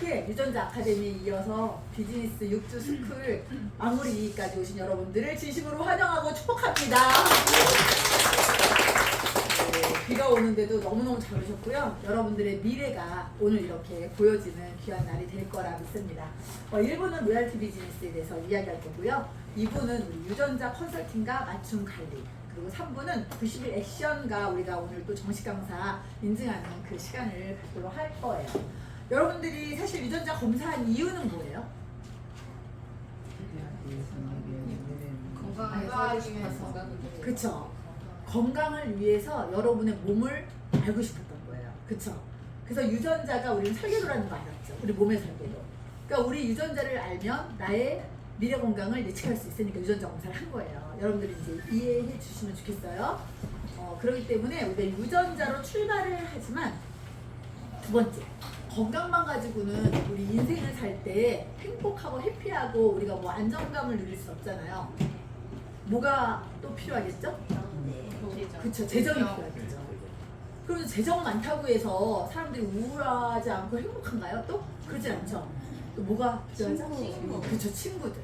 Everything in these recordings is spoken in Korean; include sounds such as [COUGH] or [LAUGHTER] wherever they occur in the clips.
이렇게 유전자 아카데미에 이어서 비즈니스 6주 스쿨 마무리까지 오신 여러분들을 진심으로 환영하고 축복합니다. 네, 비가 오는데도 너무너무 잘 오셨고요. 여러분들의 미래가 오늘 이렇게 보여지는 귀한 날이 될 거라 믿습니다. 어, 1부는 로얄티 비즈니스에 대해서 이야기할 거고요. 2부는 우리 유전자 컨설팅과 맞춤 관리. 그리고 3부는 90일 액션과 우리가 오늘 또 정식 강사 인증하는 그 시간을 갖도록 할 거예요. 여러분들이 사실 유전자 검사한 이유는 뭐예요? 건강하게 싶어서 그쵸. 건강을 위해서 여러분의 몸을 알고 싶었던 거예요. 그쵸. 그래서 유전자가 우리는 설계도라는 거 알았죠. 우리 몸의 설계도. 그러니까 우리 유전자를 알면 나의 미래 건강을 예측할 수 있으니까 유전자 검사를 한 거예요. 여러분들이 이제 이해해 주시면 좋겠어요. 어, 그렇기 때문에 우리가 유전자로 출발을 하지만 두 번째 건강만 가지고는 우리 인생을 살 때 행복하고 해피하고 우리가 뭐 안정감을 누릴 수 없잖아요. 뭐가 또 필요하겠죠? 그쵸 재정이 필요하겠죠. 그러면 재정 많다고 해서 사람들이 우울하지 않고 행복한가요? 또 그러진 않죠. 또 뭐가 필요하죠? 친구. 그쵸 친구들.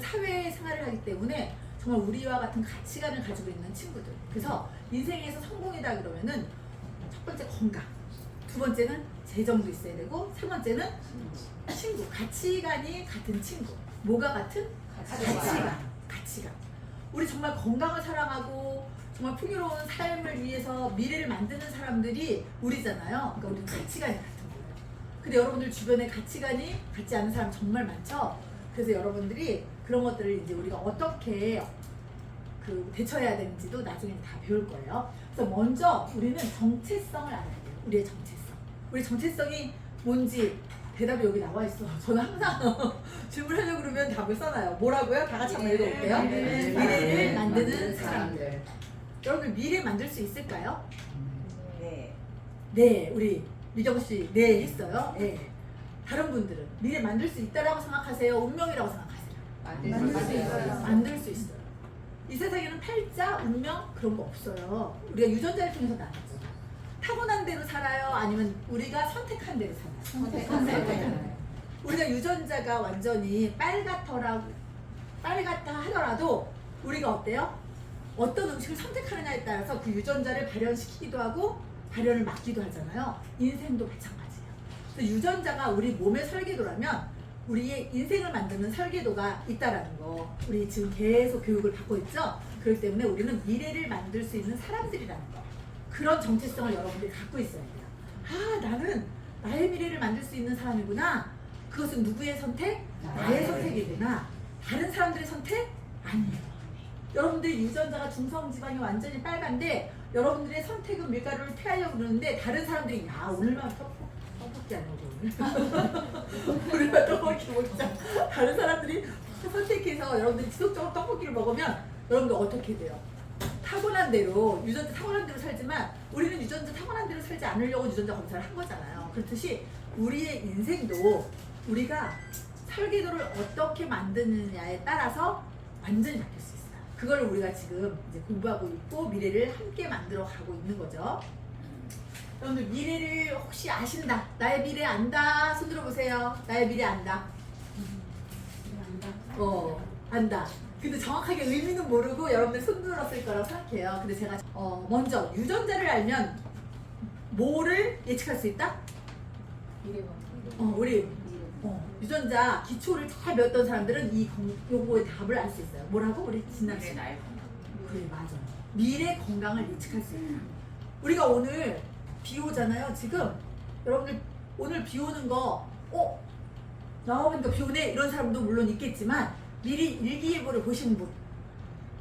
사회 생활을 하기 때문에 정말 우리와 같은 가치관을 가지고 있는 친구들. 그래서 인생에서 성공이다 그러면은 첫 번째 건강, 두 번째는 재정도 있어야 되고, 세 번째는 친구, 가치관이 같은 친구. 뭐가 같은? 가치관. 가치관. 우리 정말 건강을 사랑하고 정말 풍요로운 삶을 위해서 미래를 만드는 사람들이 우리잖아요. 그러니까 우리 가치관이 같은 거예요. 근데 여러분들 주변에 가치관이 같지 않은 사람 정말 많죠. 그래서 여러분들이 그런 것들을 이제 우리가 어떻게 그 대처해야 되는지도 나중에 다 배울 거예요. 그래서 먼저 우리는 정체성을 알아야 돼요. 우리의 정체성. 우리 정체성이 뭔지 대답이 여기 나와 있어. [LAUGHS] 저는 항상 [LAUGHS] 질문하려고 그러면 답을 써놔요. 뭐라고요? 다 같이 한번 읽어볼게요. 미래를 미래를 만드는 만드는 사람들. 여러분 미래 만들 수 있을까요? 네. 네, 우리 미정 씨, 네 했어요. 네. 다른 분들은 미래 만들 수 있다라고 생각하세요? 운명이라고 생각하세요? 만들 수 있어요. 만들 수 있어요. 이 세상에는 팔자, 운명 그런 거 없어요. 우리가 유전자를 통해서 나왔죠. 타고난 대로 살아요? 아니면 우리가 선택한 대로 살아요? 선택한 대로. 선택한 우리가 유전자가 완전히 빨갛더라고 빨갛다 하더라도 우리가 어때요? 어떤 음식을 선택하느냐에 따라서 그 유전자를 발현시키기도 하고 발현을 막기도 하잖아요. 인생도 마찬가지예요. 그래서 유전자가 우리 몸의 설계도라면 우리의 인생을 만드는 설계도가 있다라는 거. 우리 지금 계속 교육을 받고 있죠. 그렇기 때문에 우리는 미래를 만들 수 있는 사람들이라는 거. 그런 정체성을 여러분들이 갖고 있어야 돼요. 아, 나는 나의 미래를 만들 수 있는 사람이구나. 그것은 누구의 선택? 나의 선택이구나. 다른 사람들의 선택? 아니에요. 여러분들 유전자가 중성 지방이 완전히 빨간데 여러분들의 선택은 밀가루를 피하려고 그러는데 다른 사람들이 야 오늘만 떡- 떡볶이 안 먹어 오늘 [LAUGHS] 오늘만 떡볶이 먹자 다른 사람들이 선택해서 여러분들이 지속적으로 떡볶이를 먹으면 여러분들 어떻게 돼요? 타고난 대로 유전자 타고난 대로 살지만 우리는 유전자 타고난 대로 살지 않으려고 유전자 검사를 한 거잖아요. 그렇듯이 우리의 인생도 우리가 설계도를 어떻게 만드느냐에 따라서 완전히 바뀔 수 있어요. 그걸 우리가 지금 이제 공부하고 있고 미래를 함께 만들어 가고 있는 거죠. 여러분들 미래를 혹시 아신다? 나의 미래 안다? 손 들어보세요. 나의 미래 안다. 어, 안다. 근데 정확하게 의미는 모르고 여러분들 손 들었을 거라고 생각해요. 근데 제가 어, 먼저 유전자를 알면 뭐를 예측할 수 있다? 어, 우리 어, 유전자 기초를 잘 배웠던 사람들은 이 건- 요거의 답을 알 수 있어요. 뭐라고? 우리 진남 씨. 나의 그래 맞아. 미래 건강을 예측할 수 있다. 우리가 오늘 비 오잖아요. 지금 여러분들 오늘 비 오는 거, 어 나와보니까 비 오네 이런 사람도 물론 있겠지만 미리 일기예보를 보신 분,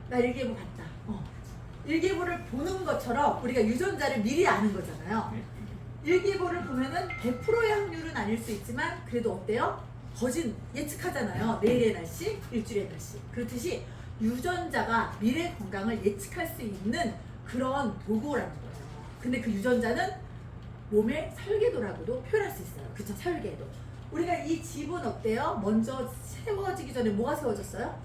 나 일기예보 봤다. 어. 일기예보를 보는 것처럼 우리가 유전자를 미리 아는 거잖아요. 일기예보를 보면은 100%의 확률은 아닐 수 있지만 그래도 어때요? 거진 예측하잖아요. 내일의 날씨, 일주일의 날씨. 그렇듯이 유전자가 미래 건강을 예측할 수 있는 그런 도구라는 거예요. 근데 그 유전자는 몸의 설계도라고도 표현할 수 있어요. 그쵸? 설계도. 우리가 이 집은 어때요? 먼저 세워지기 전에 뭐가 세워졌어요?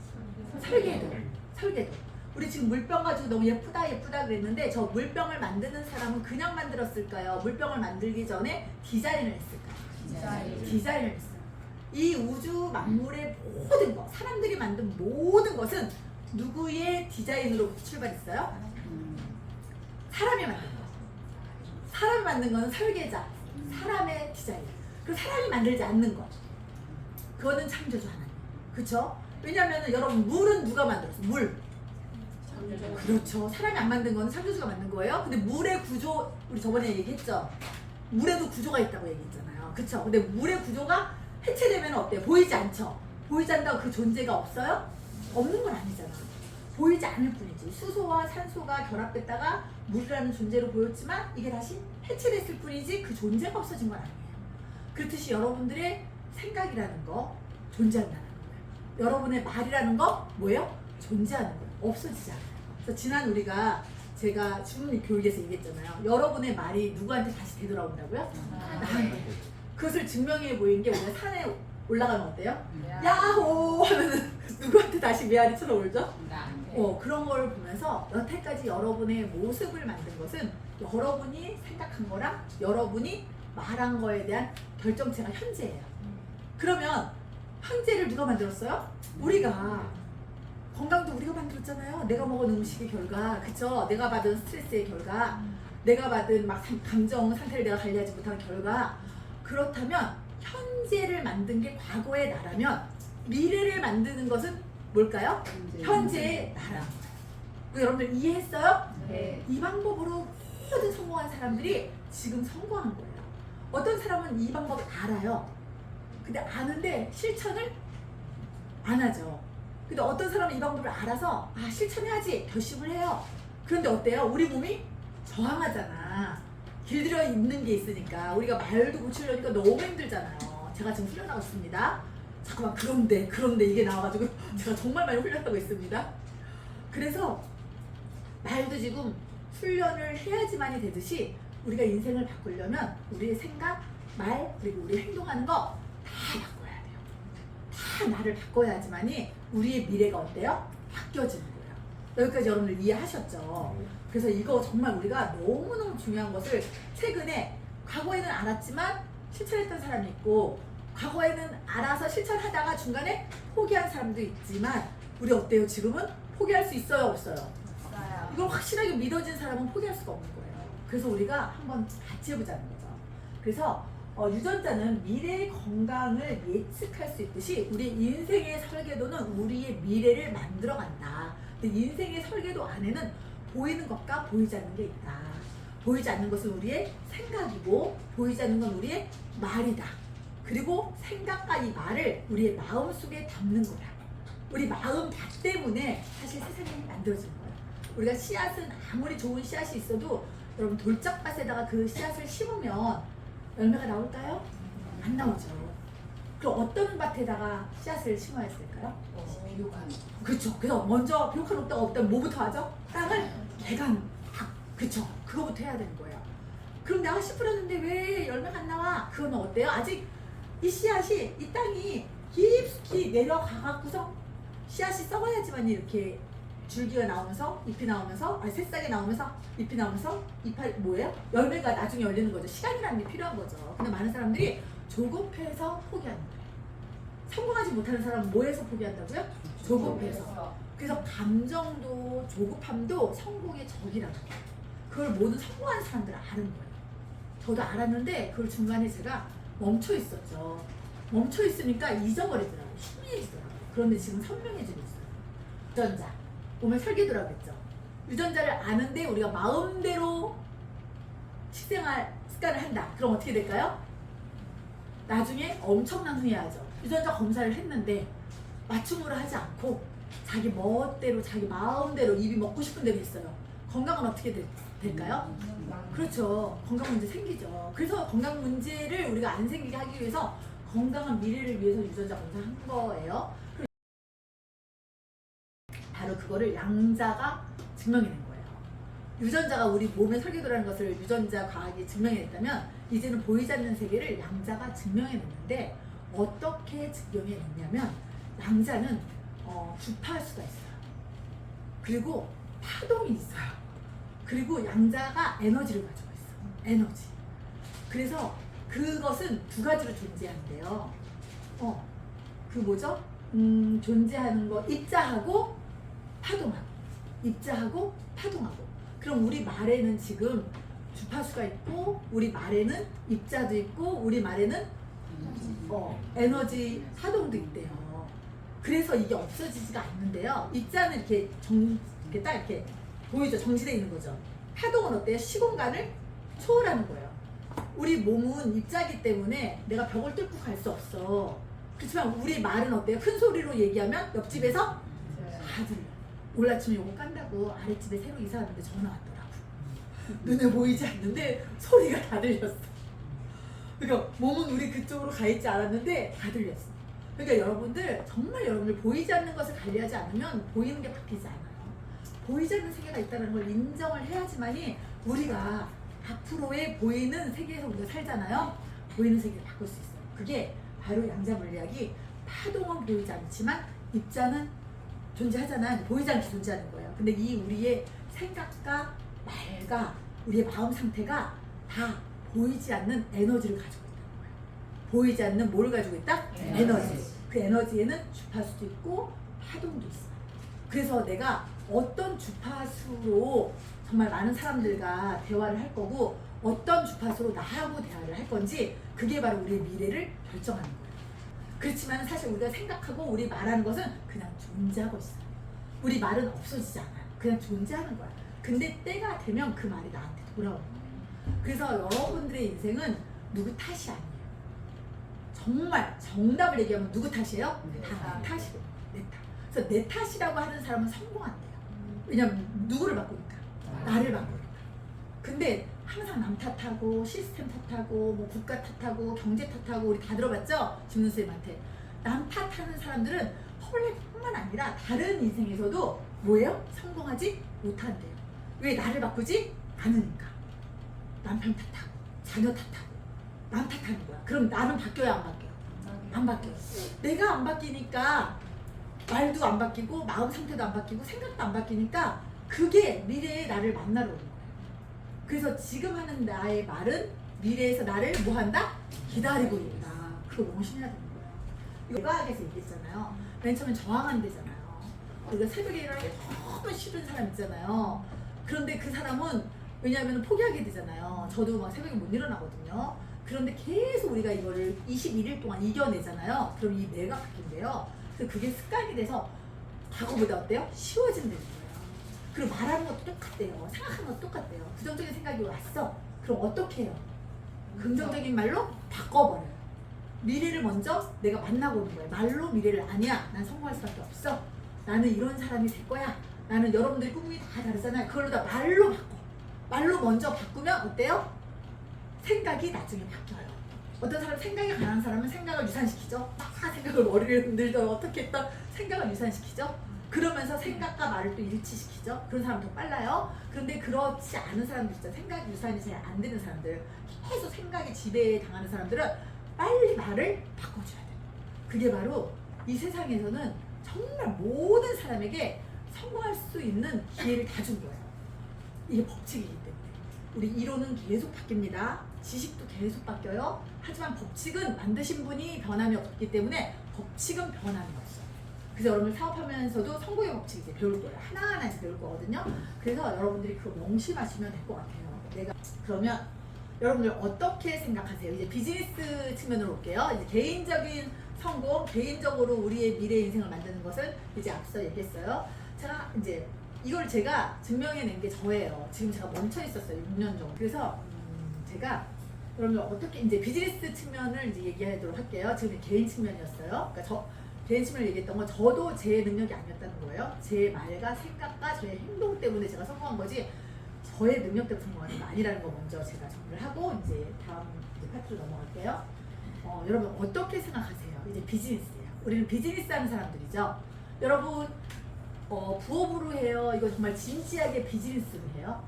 설계도. 설계도. 우리 지금 물병 가지고 너무 예쁘다 예쁘다 그랬는데 저 물병을 만드는 사람은 그냥 만들었을까요? 물병을 만들기 전에 디자인을 했을까요? 디자인을 했어요. 이 우주 만물의 모든 것, 사람들이 만든 모든 것은 누구의 디자인으로 출발했어요? 사람이 만든 거. 사람이 만든 거는 설계자, 사람의 디자인. 그리고 사람이 만들지 않는 것. 그거는 창조주 하나님. 그쵸? 왜냐면은 여러분, 물은 누가 만들었어? 물. 그렇죠. 사람이 안 만든 거는 창조주가 만든 거예요. 근데 물의 구조, 우리 저번에 얘기했죠? 물에도 구조가 있다고 얘기했잖아요. 그쵸? 근데 물의 구조가 해체되면 어때요? 보이지 않죠? 보이지 않다고 그 존재가 없어요? 없는 건 아니잖아. 보이지 않을 뿐이지. 수소와 산소가 결합됐다가 물이라는 존재로 보였지만 이게 다시 해체됐을 뿐이지 그 존재가 없어진 건 아니에요. 그렇듯이 여러분들의 생각이라는 거 존재한다는 거예요. 여러분의 말이라는 거 뭐예요? 존재하는 거예요. 없어지지 않아요. 그래서 지난 우리가 제가 주문 교육에서 얘기했잖아요. 여러분의 말이 누구한테 다시 되돌아온다고요? 나한테. 그것을 증명해 보인 게 우리가 산에 올라가면 어때요? 야호 하면은 누구한테 다시 메아리 쳐다올죠? 어, 그런 걸 보면서 여태까지 여러분의 모습을 만든 것은 여러분이 생각한 거랑 여러분이 말한 거에 대한 결정체가 현재예요. 그러면 현재를 누가 만들었어요? 우리가 건강도 우리가 만들었잖아요. 내가 먹은 음식의 결과, 그쵸? 내가 받은 스트레스의 결과, 내가 받은 막 감- 감정 상태를 내가 관리하지 못한 결과. 그렇다면 현재를 만든 게 과거의 나라면 미래를 만드는 것은 뭘까요? 현재의 나라. 그 여러분들 이해했어요? 이 방법으로 모든 성공한 사람들이 지금 성공한 거예요. 어떤 사람은 이 방법을 알아요. 근데 아는데 실천을 안 하죠. 근데 어떤 사람은 이 방법을 알아서 아 실천해야지 결심을 해요. 그런데 어때요? 우리 몸이 저항하잖아. 길들여 있는 게 있으니까 우리가 말도 고치려니까 너무 힘들잖아요. 제가 지금 훈련하고 있습니다. 잠깐만 그런데 그런데 이게 나와가지고 [LAUGHS] 제가 정말 많이 훈련하고 있습니다. 그래서 말도 지금 훈련을 해야지만이 되듯이 우리가 인생을 바꾸려면 우리의 생각, 말 그리고 우리 행동하는 거 다 바꿔야 돼요. 다 나를 바꿔야지만이 우리의 미래가 어때요? 바뀌어지는 거예요. 여기까지 여러분들 이해하셨죠? 그래서 이거 정말 우리가 너무너무 중요한 것을 최근에 과거에는 알았지만 실천했던 사람이 있고 과거에는 알아서 실천하다가 중간에 포기한 사람도 있지만 우리 어때요? 지금은 포기할 수 있어요? 없어요? 이걸 확실하게 믿어진 사람은 포기할 수가 없는 거예요. 그래서 우리가 한번 같이 해보자는 거죠. 그래서 어, 유전자는 미래의 건강을 예측할 수 있듯이 우리 인생의 설계도는 우리의 미래를 만들어 간다. 근데 인생의 설계도 안에는 보이는 것과 보이지 않는 게 있다. 보이지 않는 것은 우리의 생각이고 보이지 않는 건 우리의 말이다. 그리고 생각과 이 말을 우리의 마음 속에 담는 거야. 우리 마음 밭 때문에 사실 세상이 만들어지는 거야. 우리가 씨앗은 아무리 좋은 씨앗이 있어도 여러분 돌짝밭에다가 그 씨앗을 심으면 열매가 나올까요? 안 나오죠. 그럼 어떤 밭에다가 씨앗을 심어야 될까요? 그렇죠. 그래서 먼저 비옥한 없다가 없다면 뭐부터 하죠? 땅을 개간, 박, 그쵸. 그거부터 해야 되는 거예요. 그럼 내가 씨 뿌렸는데 왜 열매가 안 나와? 그건 어때요? 아직 이 씨앗이, 이 땅이 깊숙이 내려가 갖고서 씨앗이 썩어야지만 이렇게 줄기가 나오면서 잎이 나오면서 아니 새싹이 나오면서 잎이 나오면서 잎이 뭐예요? 열매가 나중에 열리는 거죠. 시간이라는 게 필요한 거죠. 근데 많은 사람들이 조급해서 포기하는 거예요. 성공하지 못하는 사람은 뭐해서 포기한다고요? 조급해서. 그래서 감정도 조급함도 성공의 적이라고. 그걸 모든 성공한 사람들은 아는 거예요. 저도 알았는데 그걸 중간에 제가 멈춰 있었죠. 멈춰 있으니까 잊어버리더라고요. 희미해지더라고요. 그런데 지금 선명해지고 있어요. 유전자. 오늘 설계도라고 했죠. 유전자를 아는데 우리가 마음대로 식생활 습관을 한다. 그럼 어떻게 될까요? 나중에 엄청난 후회하죠. 유전자 검사를 했는데 맞춤으로 하지 않고 자기 멋대로 자기 마음대로 입이 먹고 싶은 대로 했어요. 건강은 어떻게 되- 될까요? 그렇죠. 건강 문제 생기죠. 그래서 건강 문제를 우리가 안 생기게 하기 위해서 건강한 미래를 위해서 유전자 검사한 거예요. 그거를 양자가 증명해낸 거예요. 유전자가 우리 몸의 설계도라는 것을 유전자 과학이 증명해냈다면 이제는 보이지 않는 세계를 양자가 증명해냈는데 어떻게 증명해냈냐면 양자는 어, 주파할 수가 있어요. 그리고 파동이 있어요. 그리고 양자가 에너지를 가지고 있어. 에너지. 그래서 그것은 두 가지로 존재한대요. 어, 그 뭐죠? 음, 존재하는 거 입자하고 파동하고 입자하고 파동하고. 그럼 우리 말에는 지금 주파수가 있고 우리 말에는 입자도 있고 우리 말에는 어, 에너지 파동도 있대요. 그래서 이게 없어지지가 않는데요. 입자는 이렇게 정, 이렇게 딱 이렇게 보이죠? 정지되어 있는 거죠. 파동은 어때요? 시공간을 초월하는 거예요. 우리 몸은 입자기 때문에 내가 벽을 뚫고 갈 수 없어. 그렇지만 우리 말은 어때요? 큰 소리로 얘기하면 옆집에서 다 들려. 오늘 아침에 요거 깐다고 아랫집에 새로 이사 왔는데 전화 왔더라고. 눈에 보이지 않는데 소리가 다 들렸어. 그러니까 몸은 우리 그쪽으로 가 있지 않았는데 다 들렸어. 그러니까 여러분들 정말 여러분들 보이지 않는 것을 관리하지 않으면 보이는 게 바뀌지 않아요. 보이지 않는 세계가 있다는 걸 인정을 해야지만이 우리가 앞으로의 보이는 세계에서 우리가 살잖아요. 보이는 세계를 바꿀 수 있어요. 그게 바로 양자 물리학이 파동은 보이지 않지만 입자는 존재하잖아. 보이지 않게 존재하는 거예요. 근데 이 우리의 생각과 말과 우리의 마음 상태가 다 보이지 않는 에너지를 가지고 있다는 거예요. 보이지 않는 뭘 가지고 있다? 에너지. 에너지. 그 에너지에는 주파수도 있고 파동도 있어요. 그래서 내가 어떤 주파수로 정말 많은 사람들과 대화를 할 거고 어떤 주파수로 나하고 대화를 할 건지 그게 바로 우리의 미래를 결정하는 거예요. 그렇지만 사실 우리가 생각하고 우리 말하는 것은 그냥 존재하고 있어요. 우리 말은 없어지지 않아요. 그냥 존재하는 거야. 근데 때가 되면 그 말이 나한테 돌아오는 거예요. 그래서 여러분들의 인생은 누구 탓이 아니에요. 정말 정답을 얘기하면 누구 탓이에요? 내다 탓. 탓이고 내 탓. 그래서 내 탓이라고 하는 사람은 성공한대요. 왜냐면 누구를 바꾸니까 나를 바꾸니까. 근데 항상 남 탓하고 시스템 탓하고 뭐 국가 탓하고 경제 탓하고 우리 다 들어봤죠? 김문 쌤한테 남 탓하는 사람들은 헐뿐만 아니라 다른 인생에서도 뭐예요? 성공하지 못한대요. 왜 나를 바꾸지 않으니까. 남편 탓하고 자녀 탓하고 남 탓하는 거야. 그럼 나는 바뀌어야 안 바뀌어? 안 바뀌어. 내가 안 바뀌니까 말도 안 바뀌고 마음 상태도 안 바뀌고 생각도 안 바뀌니까 그게 미래에 나를 만나러 오는 거예요. 그래서 지금 하는 나의 말은 미래에서 나를 뭐 한다? 기다리고 있다. 그거 명심해야 되는 거예요. 이거 과학에서 얘기했잖아요. 맨 처음엔 저항한대잖아요. 우리가 새벽에 일어나기 너무 싫은 사람 있잖아요. 그런데 그 사람은 왜냐하면 포기하게 되잖아요. 저도 막 새벽에 못 일어나거든요. 그런데 계속 우리가 이거를 21일 동안 이겨내잖아요. 그럼 이 뇌가 바뀐대요. 그래서 그게 습관이 돼서 과거보다 어때요? 쉬워진다는 거예요. 그리고 말하는 것도 똑같대요. 생각하는 것도 똑같대요. 부정적인 생각이 왔어. 그럼 어떻게 해요? 긍정적인 말로 바꿔버려요. 미래를 먼저 내가 만나고 오는 거예요. 말로 미래를 아니야. 난 성공할 수밖에 없어. 나는 이런 사람이 될 거야. 나는 여러분들의 꿈이 다 다르잖아요. 그걸로 다 말로 바꿔. 말로 먼저 바꾸면 어때요? 생각이 나중에 바뀌어요. 어떤 사람 생각이 강한 사람은 생각을 유산시키죠. 막 생각을 머리를 흔들던 어떻게 했던 생각을 유산시키죠. 그러면서 생각과 말을 또 일치시키죠. 그런 사람 더 빨라요. 그런데 그렇지 않은 사람들 있죠. 생각 유산이 잘 안 되는 사람들, 계속 생각에 지배에 당하는 사람들은 빨리 말을 바꿔줘야 돼요. 그게 바로 이 세상에서는 정말 모든 사람에게 성공할 수 있는 기회를 다 준 거예요. 이게 법칙이기 때문에. 우리 이론은 계속 바뀝니다. 지식도 계속 바뀌어요. 하지만 법칙은 만드신 분이 변함이 없기 때문에 법칙은 변함이 없어요. 그래서 여러분들 사업하면서도 성공의 법칙 이제 배울 거예요. 하나하나 이제 배울 거거든요. 그래서 여러분들이 그거 명심하시면 될 것 같아요. 내가 그러면 여러분들 어떻게 생각하세요? 이제 비즈니스 측면으로 올게요. 이제 개인적인 성공, 개인적으로 우리의 미래 인생을 만드는 것을 이제 앞서 얘기했어요. 제가 이제 이걸 제가 증명해낸 게 저예요. 지금 제가 멈춰 있었어요. 6년 정도. 그래서 음, 제가 그러면 어떻게 이제 비즈니스 측면을 이제 얘기하도록 할게요. 지금 개인 측면이었어요. 그러니까 저 측면을 얘기했던 건 저도 제 능력이 아니었다는 거예요. 제 말과 생각과 저의 행동 때문에 제가 성공한 거지 저의 능력 때문에 성공하는 거 아니라는 거 먼저 제가 정리를 하고 이제 다음 이제 파트로 넘어갈게요. 어, 여러분 어떻게 생각하세요? 이제 비즈니스예요. 우리는 비즈니스 하는 사람들이죠. 여러분 어, 부업으로 해요. 이거 정말 진지하게 비즈니스로 해요.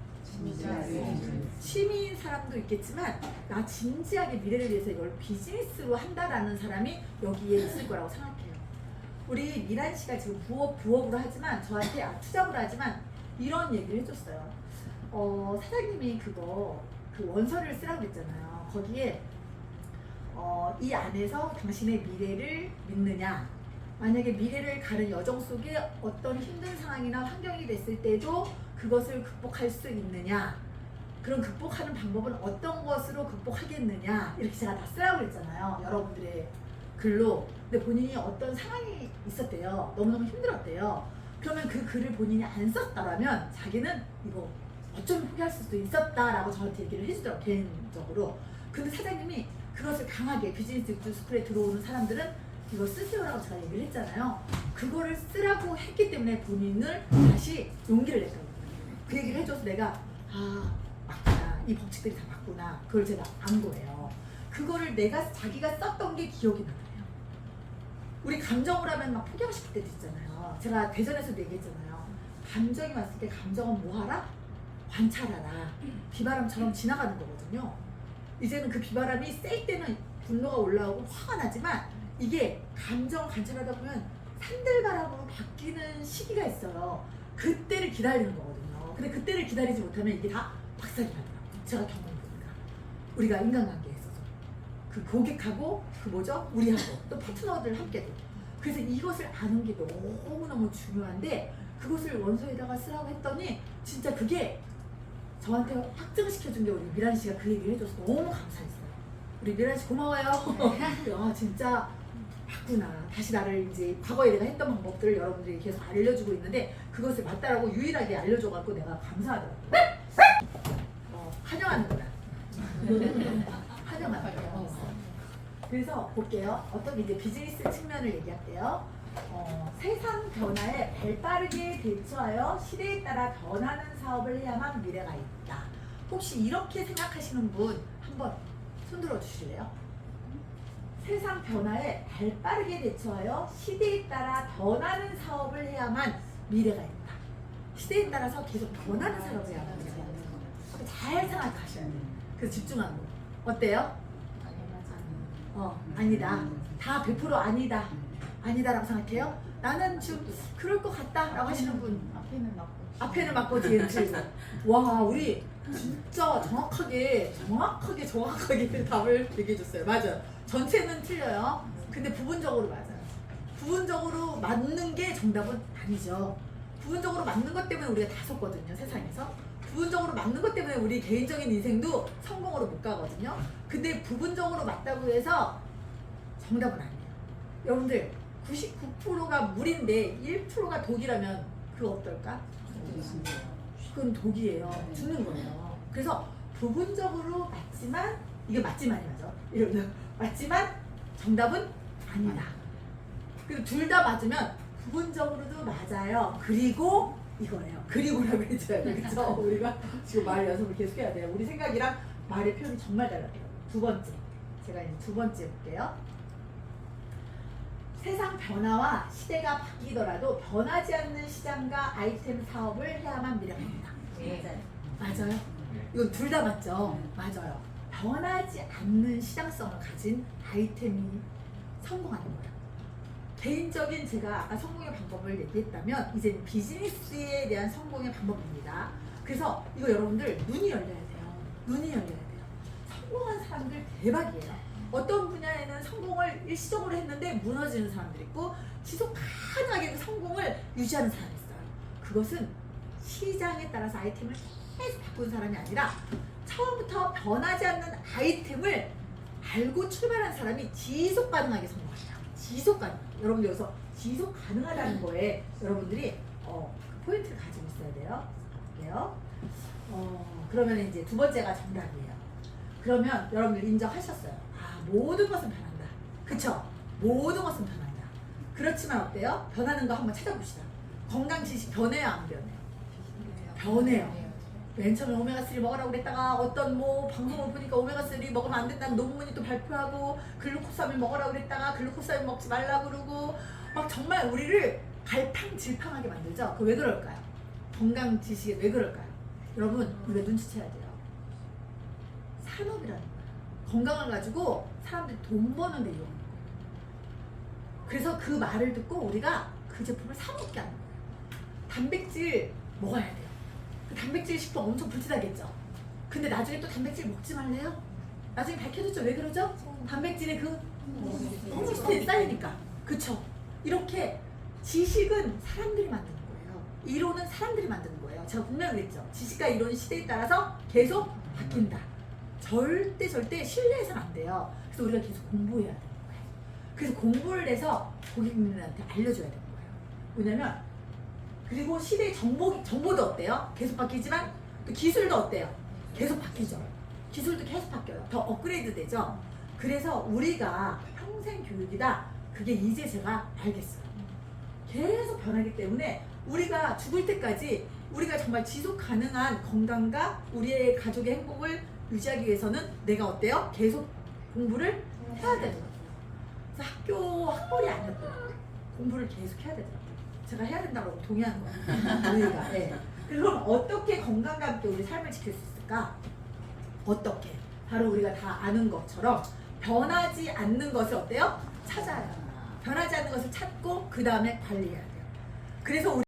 취미인 사람도 있겠지만 나 진지하게 미래를 위해서 이걸 비즈니스로 한다라는 사람이 여기에 있을 거라고 생각해요. 우리 미란 씨가 지금 부업 부업으로 하지만 저한테 아, 투잡으로 하지만 이런 얘기를 해줬어요. 어, 사장님이 그거 그 원서를 쓰라고 그랬잖아요. 거기에 어, 이 안에서 당신의 미래를 믿느냐 만약에 미래를 가는 여정 속에 어떤 힘든 상황이나 환경이 됐을 때도 그것을 극복할 수 있느냐 그런 극복하는 방법은 어떤 것으로 극복하겠느냐 이렇게 제가 다 쓰라고 그랬잖아요 여러분들의 글로. 근데 본인이 어떤 상황이 있었대요. 너무너무 힘들었대요. 그러면 그 글을 본인이 안 썼다라면 자기는 이거 어쩌면 포기할 수도 있었다라고 저한테 얘기를 해주더라고요 개인적으로. 근데 사장님이 그것을 강하게 비즈니스 유튜브 스쿨에 들어오는 사람들은 이거 쓰세요라고 제가 얘기를 했잖아요. 그거를 쓰라고 했기 때문에 본인을 다시 용기를 냈거든요. 그 얘기를 해줘서 내가 아 맞구나. 이 법칙들이 다 맞구나. 그걸 제가 안 거예요. 그거를 내가 자기가 썼던 게 기억이 나요 우리 감정을 하면 막 포기하고 싶을 때도 있잖아요. 제가 대전에서도 얘기했잖아요. 감정이 왔을 때 감정은 뭐하라? 관찰하라. 비바람처럼 지나가는 거거든요. 이제는 그 비바람이 셀 때는 분노가 올라오고 화가 나지만 이게 감정 관찰하다 보면 산들바람으로 바뀌는 시기가 있어요. 그때를 기다리는 거거든요. 근데 그때를 기다리지 못하면 이게 다 박살이 나더라고요. 제가 경험해보니까. 우리가 인간관계에 있어서 그 고객하고 그 뭐죠? 우리하고 또 파트너들 함께도 그래서 이것을 아는 게 너무너무 중요한데 그것을 원서에다가 쓰라고 했더니 진짜 그게 저한테 확증시켜준 게 우리 미란 씨가 그 얘기를 해줘서 너무 감사했어요. 우리 미란 씨 고마워요. [LAUGHS] 아 진짜 맞구나. 다시 나를 이제 과거에 내가 했던 방법들을 여러분들이 계속 알려주고 있는데 그것을 맞다라고 유일하게 알려줘갖고 내가 감사하더라고요. 어, 환영하는구나 환영하는 거예요 [LAUGHS] 그래서 볼게요. 어떤 이제 비즈니스 측면을 얘기할게요. 어, 세상 변화에 발빠르게 대처하여 시대에 따라 변하는 사업을 해야만 미래가 있다. 혹시 이렇게 생각하시는 분 한번 손들어 주실래요? 세상 변화에 발빠르게 대처하여 시대에 따라 변하는 사업을 해야만 미래가 있다. 시대에 따라서 계속 변하는 사업을 해야만 미래가 있다. 잘 생각하셔야 돼요. 그래서 집중하는 거. 어때요? 어, 아니다. 다 100% 아니다. 아니다라고 생각해요? 나는 좀 그럴 것 같다라고 하시는 분 앞에는 맞고 앞에는 맞고 뒤에는 틀고. 와 우리 진짜 정확하게 정확하게 정확하게 [LAUGHS] 답을 얘기해 줬어요. 맞아요. 전체는 틀려요. 근데 부분적으로 맞아요. 부분적으로 맞는 게 정답은 아니죠. 부분적으로 맞는 것 때문에 우리가 다 속거든요 세상에서 부분적으로 맞는 것 때문에 우리 개인적인 인생도 성공으로 못 가거든요 근데 부분적으로 맞다고 해서 정답은 아니에요 여러분들 99%가 물인데 1%가 독이라면 그거 어떨까? 그건 독이에요. 죽는 거예요. 그래서 부분적으로 맞지만 이게 맞지만이 맞아. 이러면 맞지만 정답은 아니다. 그리고 둘 다 맞으면 부분적으로도 맞아요. 그리고 이거예요. 그리고라고 해줘야 돼. 그쵸? 우리가 지금 말 연습을 계속 해야 돼요. 우리 생각이랑 말의 표현이 정말 달라요. 두 번째. 제가 이제 두 번째 볼게요. 세상 변화와 시대가 바뀌더라도 변하지 않는 시장과 아이템 사업을 해야만 미래입니다. 네. 맞아요? 이건 둘 다 맞죠? 맞아요. 변하지 않는 시장성을 가진 아이템이 성공하는 거예요. 개인적인 제가 아까 성공의 방법을 얘기했다면 이제 비즈니스에 대한 성공의 방법입니다. 그래서 이거 여러분들 눈이 열려야 돼요. 눈이 열려야 돼요. 성공한 사람들 대박이에요. 어떤 분야에는 성공을 일시적으로 했는데 무너지는 사람들이 있고 지속 가능하게 그 성공을 유지하는 사람이 있어요. 그것은 시장에 따라서 아이템을 계속 바꾸는 사람이 아니라 처음부터 변하지 않는 아이템을 알고 출발한 사람이 지속 가능하게 성공해요. 지속 가능. 여러분들 여기서 지속 가능하다는 거에 여러분들이 어, 그 포인트를 가지고 있어야 돼요. 볼게요. 어, 그러면 이제 두 번째가 정답이에요. 그러면 여러분들 인정하셨어요. 아, 모든 것은 변한다. 그쵸? 모든 것은 변한다. 그렇지만 어때요? 변하는 거 한번 찾아봅시다. 건강 지식 변해요, 안 변해요? 변해요. 맨 처음에 오메가3 먹으라고 그랬다가 어떤 뭐 방송을 보니까 오메가3 먹으면 안 된다는 논문이 또 발표하고 글루코사민 먹으라고 그랬다가 글루코사민 먹지 말라고 그러고 막 정말 우리를 갈팡질팡하게 만들죠. 그 왜 그럴까요? 건강 지식에 왜 그럴까요? 여러분 우리가 눈치채야 돼요. 산업이라는 거야. 건강을 가지고 사람들이 돈 버는 데 이용하는 거예요. 그래서 그 말을 듣고 우리가 그 제품을 사 먹게 하는 거예요. 단백질 먹어야 돼요. 그 단백질 식품 엄청 불티나겠죠. 근데 나중에 또 단백질 먹지 말래요? 나중에 밝혀졌죠. 왜 그러죠? 단백질의 그 호모시스테인 쌓이니까. 그쵸? 이렇게 지식은 사람들이 만드는 거예요. 이론은 사람들이 만드는 거예요. 제가 분명히 그랬죠. 지식과 이론은 시대에 따라서 계속 바뀐다. 절대 절대 신뢰해서는 안 돼요. 그래서 우리가 계속 공부해야 되는 거예요. 그래서 공부를 해서 고객님들한테 알려줘야 되는 거예요. 왜냐면 그리고 시대의 정보, 정보도 어때요? 계속 바뀌지만 또 기술도 어때요? 계속 바뀌죠 기술도 계속 바뀌어요 더 업그레이드 되죠 그래서 우리가 평생 교육이다. 그게 이제 제가 알겠어요. 계속 변하기 때문에 우리가 죽을 때까지 우리가 정말 지속 가능한 건강과 우리의 가족의 행복을 유지하기 위해서는 내가 어때요? 계속 공부를 해야 되더라고요. 그래서 학교 학벌이 아니었더라고요. 공부를 계속 해야 되더라고요. 제가 해야 된다고 동의하는 거예요. 우리가. 네. 그럼 어떻게 건강과 함께 우리 삶을 지킬 수 있을까? 어떻게? 바로 우리가 다 아는 것처럼 변하지 않는 것을 어때요? 찾아야 돼요. 변하지 않는 것을 찾고 그 다음에 관리해야 돼요. 그래서 우리